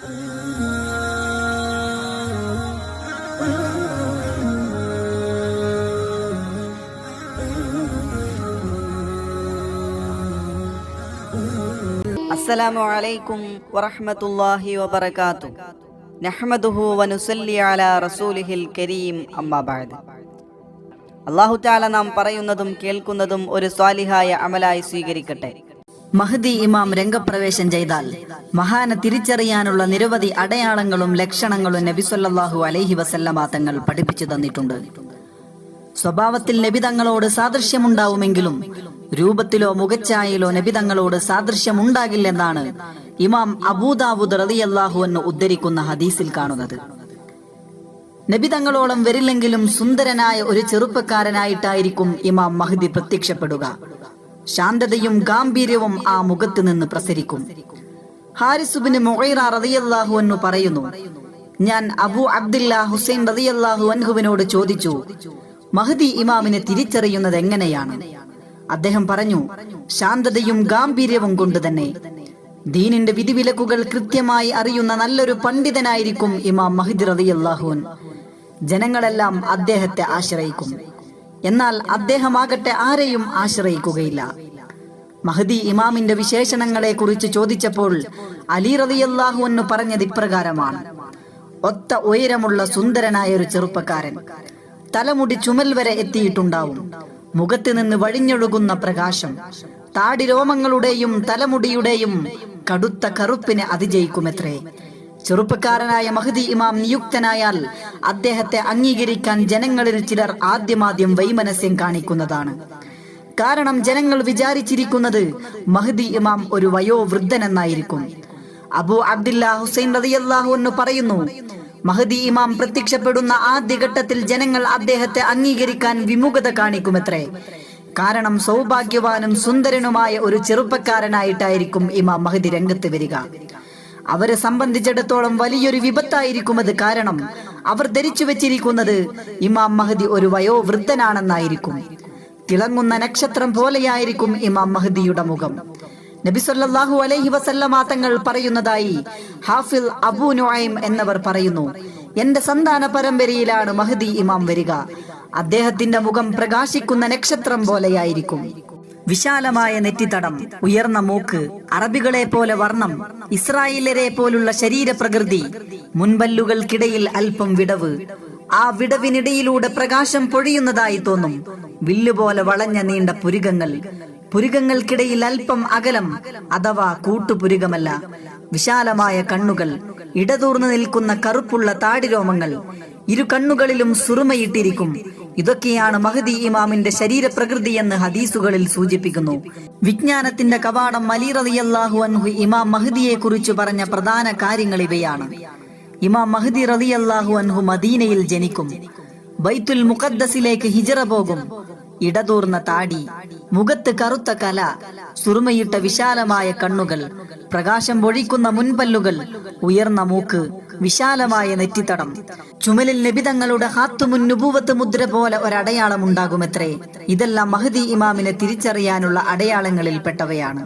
അസ്സലാമു അലൈക്കും വറഹ്മത്തുള്ളാഹി വബറകാത്തു. നഹ്മദുഹു വനുസല്ലി അലാ റസൂലിഹിൽ കരീം അമ്മാ അള്ളാഹു തആല നാം പറയുന്നതും കേൾക്കുന്നതും ഒരു സ്വാലിഹായ അമലായി സ്വീകരിക്കട്ടെ. മഹദി ഇമാം രംഗപ്രവേശം ചെയ്താൽ മഹാനെ തിരിച്ചറിയാനുള്ള നിരവധി അടയാളങ്ങളും ലക്ഷണങ്ങളും നബി സല്ലല്ലാഹു അലൈഹി വസല്ലമ തങ്ങൾ പഠിപ്പിച്ചു തന്നിട്ടുണ്ട്. സ്വഭാവത്തിൽ നബിതങ്ങളോട് സാദൃശ്യമുണ്ടാവുമെങ്കിലും രൂപത്തിലോ മുഖച്ചായയിലോ നബിതങ്ങളോട് സാദൃശ്യമുണ്ടാകില്ലെന്നാണ് ഇമാം അബൂദാവുദ് റളിയല്ലാഹു എന്ന് ഉദ്ധരിക്കുന്ന ഹദീസിൽ കാണുന്നത്. നബിതങ്ങളോളം വരില്ലെങ്കിലും സുന്ദരനായ ഒരു ചെറുപ്പക്കാരനായിട്ടായിരിക്കും ഇമാം മഹദി പ്രത്യക്ഷപ്പെടുക. ശാന്തതയും ഗാംഭീര്യവും ആ മുഖത്ത് നിന്ന് പ്രസരിക്കും. ഹാരിസുബിന് മൊഹൈറ റതിയല്ലാഹു അൻഹു പറയുന്നു ഞാൻ അബു അബ്ദുല്ല ഹുസൈൻ റതിയല്ലാഹു അൻഹുവിനോട് ചോദിച്ചു മഹദി ഇമാമിനെ തിരിച്ചറിയുന്നത് എങ്ങനെയാണ്? അദ്ദേഹം പറഞ്ഞു ശാന്തതയും ഗാംഭീര്യവും കൊണ്ട് തന്നെ. ദീനിന്റെ വിധിവിലക്കുകൾ കൃത്യമായി അറിയുന്ന നല്ലൊരു പണ്ഡിതനായിരിക്കും ഇമാം മഹദി റതിയല്ലാഹുൻ ജനങ്ങളെല്ലാം അദ്ദേഹത്തെ ആശ്രയിക്കും. എന്നാൽ അദ്ദേഹമാകട്ടെ ആരെയും ആശ്രയിക്കുകയില്ല. മഹദി ഇമാമിന്റെ വിശേഷണങ്ങളെ കുറിച്ച് ചോദിച്ചപ്പോൾ അലി റളിയല്ലാഹു എന്ന് പറഞ്ഞത് ഇപ്രകാരമാണ്. ഒത്ത ഉയരമുള്ള സുന്ദരനായ ഒരു ചെറുപ്പക്കാരൻ തലമുടി ചുമൽ വരെ എത്തിയിട്ടുണ്ടാവും. മുഖത്ത് നിന്ന് വഴിഞ്ഞൊഴുകുന്ന പ്രകാശം താടി രോമങ്ങളുടെയും തലമുടിയുടെയും കടുത്ത കറുപ്പിനെ അതിജയിക്കുമത്രേ. ചെറുപ്പക്കാരനായ മഹദി ഇമാം നിയുക്തനായാൽ അദ്ദേഹത്തെ അംഗീകരിക്കാൻ ജനങ്ങളിൽ ചിലർ ആദ്യമാദ്യം വൈമനസ്യം കാണിക്കുന്നതാണ്. കാരണം ജനങ്ങൾ വിചാരിച്ചിരിക്കുന്നത് മഹദി ഇമാം ഒരു വയോവൃദ്ധനെന്നായിരിക്കും. അബു അബ്ദുല്ല ഹുസൈൻ റളിയല്ലാഹു എന്ന് പറയുന്നു മഹദി ഇമാം പ്രത്യക്ഷപ്പെടുന്ന ആദ്യഘട്ടത്തിൽ ജനങ്ങൾ അദ്ദേഹത്തെ അംഗീകരിക്കാൻ വിമുഖത കാണിക്കുമത്രേ. കാരണം സൗഭാഗ്യവാനും സുന്ദരനുമായ ഒരു ചെറുപ്പക്കാരനായിട്ടായിരിക്കും ഇമാം മഹദി രംഗത്ത് വരിക. അവരെ സംബന്ധിച്ചിടത്തോളം വലിയൊരു വിപത്തായിരിക്കും അത് കാരണം അവർ ധരിച്ചു വെച്ചിരിക്കുന്നത് ഇമാം മഹദി ഒരു വയോവൃദ്ധനാണെന്നായിരിക്കും. തിളങ്ങുന്ന നക്ഷത്രം പോലെയായിരിക്കും ഇമാം മഹദിയുടെ മുഖം. നബി സല്ലല്ലാഹു അലൈഹി വസല്ലമ തങ്ങൾ പറയുന്നതായി ഹാഫിൽ അബു നുഐം എന്നവർ പറയുന്നു എന്റെ സന്താന പരമ്പരയിലാണ് മഹദി ഇമാം വരിക. അദ്ദേഹത്തിന്റെ മുഖം പ്രകാശിക്കുന്ന നക്ഷത്രം പോലെയായിരിക്കും. വിശാലമായ നെറ്റിത്തടം ഉയർന്ന മൂക്ക് അറബികളെ പോലെ വർണം ഇസ്രായേലരെ പോലുള്ള ശരീരപ്രകൃതി മുൻപല്ലുകൾക്കിടയിൽ അല്പം വിടവ്. ആ വിടവിനിടയിലൂടെ പ്രകാശം പൊഴിയുന്നതായി തോന്നും. വില്ലുപോലെ വളഞ്ഞ നീണ്ട പുരികങ്ങൾ. പുരികങ്ങൾക്കിടയിൽ അല്പം അകലം അഥവാ കൂട്ടുപുരികമല്ല. വിശാലമായ കണ്ണുകൾ ഇടതൂർന്നു നിൽക്കുന്ന കറുപ്പുള്ള താടിരോമങ്ങൾ ഇരു കണ്ണുകളിലും സുറുമയിട്ടിരിക്കും. ഇതൊക്കെയാണ് മഹദി ഇമാമിന്റെ ശരീരപ്രകൃതി എന്ന് ഹദീസുകളിൽ സൂചിപ്പിക്കുന്നു. വിജ്ഞാനത്തിന്റെ കവാടം അലി അൻഹു ഇമാം മഹദിയെ കുറിച്ച് പറഞ്ഞ പ്രധാന കാര്യങ്ങൾ ഇവയാണ്. ഇമാം മഹദി റതിയല്ലാഹു അൻഹു മദീനയിൽ ജനിക്കും. ബൈത്തുൽ മുഖദ്ദസിലേക്ക് ഹിജറ പോകും. ഇടതൂർന്ന താടി മുഖത്ത് കറുത്ത കല സുറുമയിട്ട വിശാലമായ കണ്ണുകൾ പ്രകാശം പൊഴിക്കുന്ന മുൻപല്ലുകൾ ഉയർന്ന മൂക്ക് വിശാലമായ നെറ്റിത്തടം. ചുമലിൽ നബിതങ്ങളുടെ ഹാത്തുമുൻ നുപൂവത്ത് മുദ്ര പോലെ ഒരടയാളം ഉണ്ടാകുമത്രേ ഇതെല്ലാം മഹദി ഇമാമിനെ തിരിച്ചറിയാനുള്ള അടയാളങ്ങളിൽ പെട്ടവയാണ്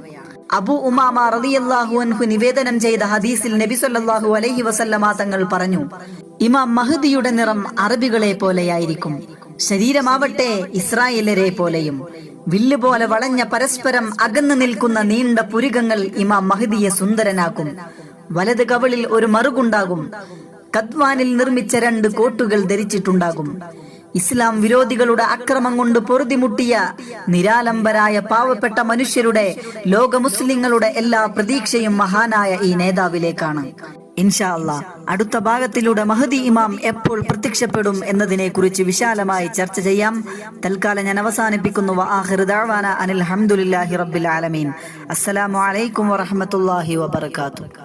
അബു ഉമാമ റളിയല്ലാഹു അൻഹു നിവേദനം ചെയ്ത ഹദീസിൽ നബി സല്ലല്ലാഹു അലൈഹി വസല്ലമ തങ്ങൾ പറഞ്ഞു ഇമാം മഹദിയുടെ നിറം അറബികളെ പോലെയായിരിക്കും. ശരീരമാവട്ടെ ഇസ്രായേലരെ പോലെയും. വില്ല് പോലെ വളഞ്ഞ പരസ്പരം അകന്നു നിൽക്കുന്ന നീണ്ട പുരികങ്ങൾ ഇമാം മഹദിയെ സുന്ദരനാക്കും. വലത് കവളിൽ ഒരു മറുകുണ്ടാകും. കദ്വാനിൽ നിർമ്മിച്ച രണ്ട് കോട്ടുകൾ ധരിച്ചിട്ടുണ്ടാകും. ഇസ്ലാം വിരോധികളുടെ അക്രമം കൊണ്ട് പൊറുതിമുട്ടിയ നിരാലംബരായ പാവപ്പെട്ട മനുഷ്യരുടെ ലോക മുസ്ലിങ്ങളുടെ എല്ലാ പ്രതീക്ഷയും മഹാനായ ഈ നേതാവിലേക്കാണ്. ഇൻഷാ അല്ലാ അടുത്ത ഭാഗത്തിലൂടെ മഹദി ഇമാം എപ്പോൾ പ്രത്യക്ഷപ്പെടും എന്നതിനെ കുറിച്ച് വിശാലമായി ചർച്ച ചെയ്യാം. തൽക്കാലം ഞാൻ അവസാനിപ്പിക്കുന്നു. വആഖിറു ദഅവാന അനിൽ ഹംദുലില്ലാഹി റബ്ബിൽ ആലമീൻ. അസ്സലാമു അലൈക്കും വറഹ്മത്തുള്ളാഹി വബറകാതുഹു.